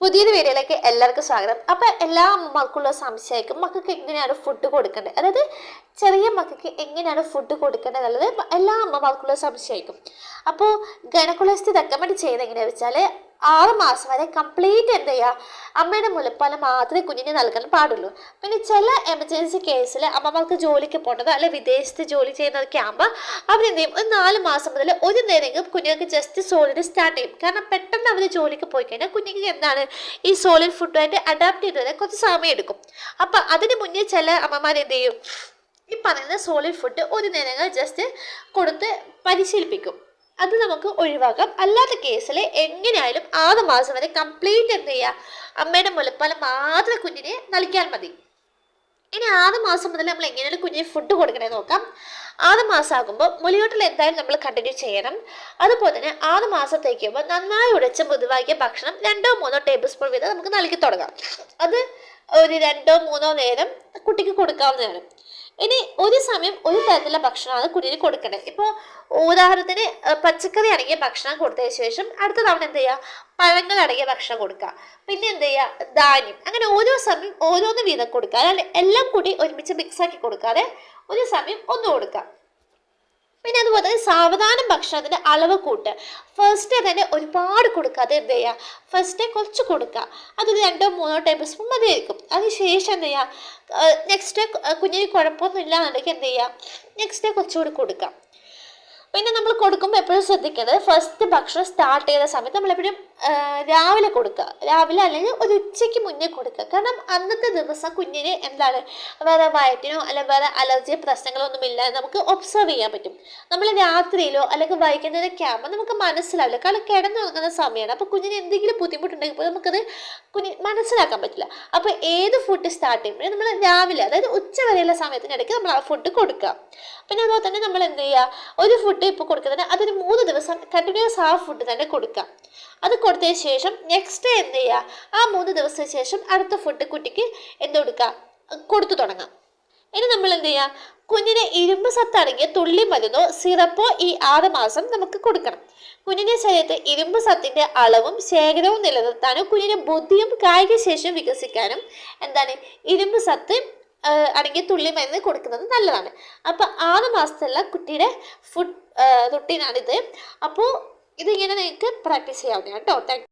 പുതിയൊരു വീഡിയോയിലേക്ക് എല്ലാവർക്കും സ്വാഗതം. അപ്പോൾ എല്ലാ അമ്മമാർക്കുള്ള സംശയമായിരിക്കും മക്കൾക്ക് എങ്ങനെയാണ് ഫുഡ് കൊടുക്കേണ്ടത്? അതായത് ചെറിയ മക്കൾക്ക് എങ്ങനെയാണ് ഫുഡ് കൊടുക്കേണ്ടത് എന്നുള്ളത് എല്ലാ അമ്മമാർക്കുള്ള സംശയമായിരിക്കും. അപ്പോൾ ഗണക്കുലസ്തി റെക്കമെൻഡ് ചെയ്യുന്നത് എങ്ങനെയാണെന്ന് വെച്ചാൽ ആറ് മാസം വരെ കംപ്ലീറ്റ് എന്ത് ചെയ്യുക അമ്മയുടെ മുലപ്പാൽ മാത്രമേ കുഞ്ഞിന് നൽകാൻ പാടുള്ളൂ. പിന്നെ ചില എമർജൻസി കേസിൽ അമ്മമാർക്ക് ജോലിക്ക് പോകേണ്ടത് അല്ലെ വിദേശത്ത് ജോലി ചെയ്യുന്നതൊക്കെ ആകുമ്പോൾ അവരെന്ത് ചെയ്യും ഒരു നാല് മാസം മുതൽ ഒരു നേരമെങ്കിലും കുഞ്ഞുങ്ങൾക്ക് ജസ്റ്റ് സോളിഡ് സ്റ്റാർട്ട് ചെയ്യും. കാരണം പെട്ടെന്ന് അവർ ജോലിക്ക് പോയി കഴിഞ്ഞാൽ കുഞ്ഞിക്ക് എന്താണ്? ഈ സോളിഡ് ഫുഡുമായിട്ട് അഡാപ്റ്റ് ചെയ്ത് കുറച്ച് സമയം എടുക്കും അപ്പം അതിന് മുന്നേ ചില അമ്മമാർ എന്ത് ചെയ്യും? ഈ പറയുന്ന സോളിഡ് ഫുഡ് ഒരു നേരങ്ങൾ ജസ്റ്റ് കൊടുത്ത് പരിശീലിപ്പിക്കും. അത് നമുക്ക് ഒഴിവാക്കാം. അല്ലാത്ത കേസിൽ എങ്ങനെയായാലും ആറ് മാസം വരെ കംപ്ലീറ്റ് എന്ത് ചെയ്യുക അമ്മയുടെ മുലപ്പാൽ മാത്രം കുഞ്ഞിനെ നൽകിയാൽ മതി. ഇനി ആറ് മാസം മുതൽ നമ്മൾ എങ്ങനെയാണ് കുഞ്ഞിന് ഫുഡ് കൊടുക്കണേ നോക്കാം. ആറ് മാസം ആകുമ്പോൾ മുലയോട്ടിൽ എന്തായാലും നമ്മൾ കണ്ടിന്യൂ ചെയ്യണം. അതുപോലെ തന്നെ ആറ് മാസത്തേക്കുമ്പോൾ നന്നായി ഉടച്ച് മൃദുവാക്കിയ ഭക്ഷണം രണ്ടോ മൂന്നോ ടേബിൾ സ്പൂൺ വീതം നമുക്ക് നൽകി തുടങ്ങാം. അത് ഒരു രണ്ടോ മൂന്നോ നേരം കുട്ടിക്ക് കൊടുക്കാവുന്നതാണ്. ഇനി ഒരു സമയം ഒരു തരത്തിലുള്ള ഭക്ഷണമാണ് കുഞ്ഞിന് കൊടുക്കേണ്ടത് ഇപ്പോൾ ഉദാഹരണത്തിന് പച്ചക്കറി അടങ്ങിയ ഭക്ഷണം കൊടുത്തതിന് ശേഷം അടുത്ത തവണ എന്ത് ചെയ്യുക പഴങ്ങൾ അടങ്ങിയ ഭക്ഷണം കൊടുക്കുക പിന്നെ എന്ത് ചെയ്യുക ധാന്യം. അങ്ങനെ ഓരോ സമയം ഓരോന്ന് വീതം കൊടുക്കുക അല്ലാതെ എല്ലാം കൂടി ഒരുമിച്ച് മിക്സ് ആക്കി കൊടുക്കാതെ ഒരു സമയം ഒന്ന് കൊടുക്കുക പിന്നെ അതുപോലെ തന്നെ സാവധാനം ഭക്ഷണത്തിന്റെ അളവ് കൂട്ട്. ഫസ്റ്റ് തന്നെ ഒരുപാട് കൊടുക്കാതെ എന്ത് ചെയ്യുക ഫസ്റ്റ് കുറച്ച് കൊടുക്കുക അതൊരു രണ്ടോ മൂന്നോ ടേബിൾ സ്പൂൺ മതിയായിരിക്കും അതിനുശേഷം എന്ത് ചെയ്യുക നെക്സ്റ്റ് കുഞ്ഞിന് കുഴപ്പമൊന്നും ഇല്ലാന്നുണ്ടെങ്കിൽ എന്ത് ചെയ്യുക നെക്സ്റ്റ് കുറച്ചുകൂടി കൊടുക്കുക പിന്നെ നമ്മൾ കൊടുക്കുമ്പോൾ എപ്പോഴും ശ്രദ്ധിക്കുന്നത് ഫസ്റ്റ് ഭക്ഷണം സ്റ്റാർട്ട് ചെയ്ത സമയത്ത് നമ്മളെപ്പോഴും രാവിലെ കൊടുക്കുക. രാവിലെ അല്ലെങ്കിൽ ഒരു ഉച്ചയ്ക്ക് മുന്നേ കൊടുക്കുക. കാരണം അന്നത്തെ ദിവസം കുഞ്ഞിന് എന്താണ്? വേറെ വയറ്റിനോ അല്ലെങ്കിൽ വേറെ അലർജി പ്രശ്നങ്ങളോ ഒന്നും ഇല്ല എന്ന് നമുക്ക് ഒബ്സർവ് ചെയ്യാൻ പറ്റും. നമ്മൾ രാത്രിയിലോ അല്ലെങ്കിൽ വൈകുന്നേരമൊക്കെ ആകുമ്പോൾ നമുക്ക് മനസ്സിലാവില്ല. കാരണം കിടന്നുറങ്ങുന്ന സമയമാണ് അപ്പോൾ കുഞ്ഞിന് എന്തെങ്കിലും ബുദ്ധിമുട്ടുണ്ടെങ്കിൽ പോലും നമുക്കത് കുഞ്ഞ് മനസ്സിലാക്കാൻ പറ്റില്ല. അപ്പോൾ ഏത് ഫുഡ് സ്റ്റാർട്ട് ചെയ്യുമ്പോഴും നമ്മൾ രാവിലെ അതായത് ഉച്ച വരെയുള്ള സമയത്തിനിടയ്ക്ക് നമ്മൾ ആ ഫുഡ് കൊടുക്കുക. പിന്നെ അതുപോലെ തന്നെ നമ്മൾ എന്ത് ചെയ്യുക? ഒരു ഫുഡ് ഇപ്പോൾ കൊടുക്കുന്നത് അതൊരു മൂന്ന് ദിവസം കണ്ടിന്യൂസ് ആ ഫുഡ് തന്നെ കൊടുക്കുക. അത് കൊടുത്തതിന് ശേഷം നെക്സ്റ്റ് ഡേ എന്ത് ചെയ്യുക? ആ മൂന്ന് ദിവസത്തിന് ശേഷം അടുത്ത ഫുഡ് കുട്ടിക്ക് എന്ത് കൊടുക്കുക? കൊടുത്തു തുടങ്ങാം. ഇനി നമ്മൾ എന്ത് ചെയ്യുക കുഞ്ഞിന് ഇരുമ്പ് സത്താണെങ്കിൽ തുള്ളി മരുന്നോ സിറപ്പോ ഈ ആറ് മാസം നമുക്ക് കൊടുക്കണം. കുഞ്ഞിന്റെ ശരീരത്തിൽ ഇരുമ്പ് സത്തിന്റെ അളവും ശേഖരവും നിലനിർത്താനും കുഞ്ഞിന്റെ ബുദ്ധിയും കായിക ശേഷിയും വികസിക്കാനും എന്താണ്? ഇരുമ്പ് സത്ത് അടങ്ങി അടങ്ങിയ തുള്ളി മരുന്ന് കൊടുക്കുന്നത് നല്ലതാണ്. അപ്പോൾ ആറ് മാസത്തുള്ള കുട്ടിയുടെ ഫുഡ് റുട്ടീനാണിത് അപ്പോൾ ഇതിങ്ങനെ നിങ്ങൾക്ക് പ്രാക്ടീസ് ചെയ്യാവുന്നതാണ് കേട്ടോ. താങ്ക്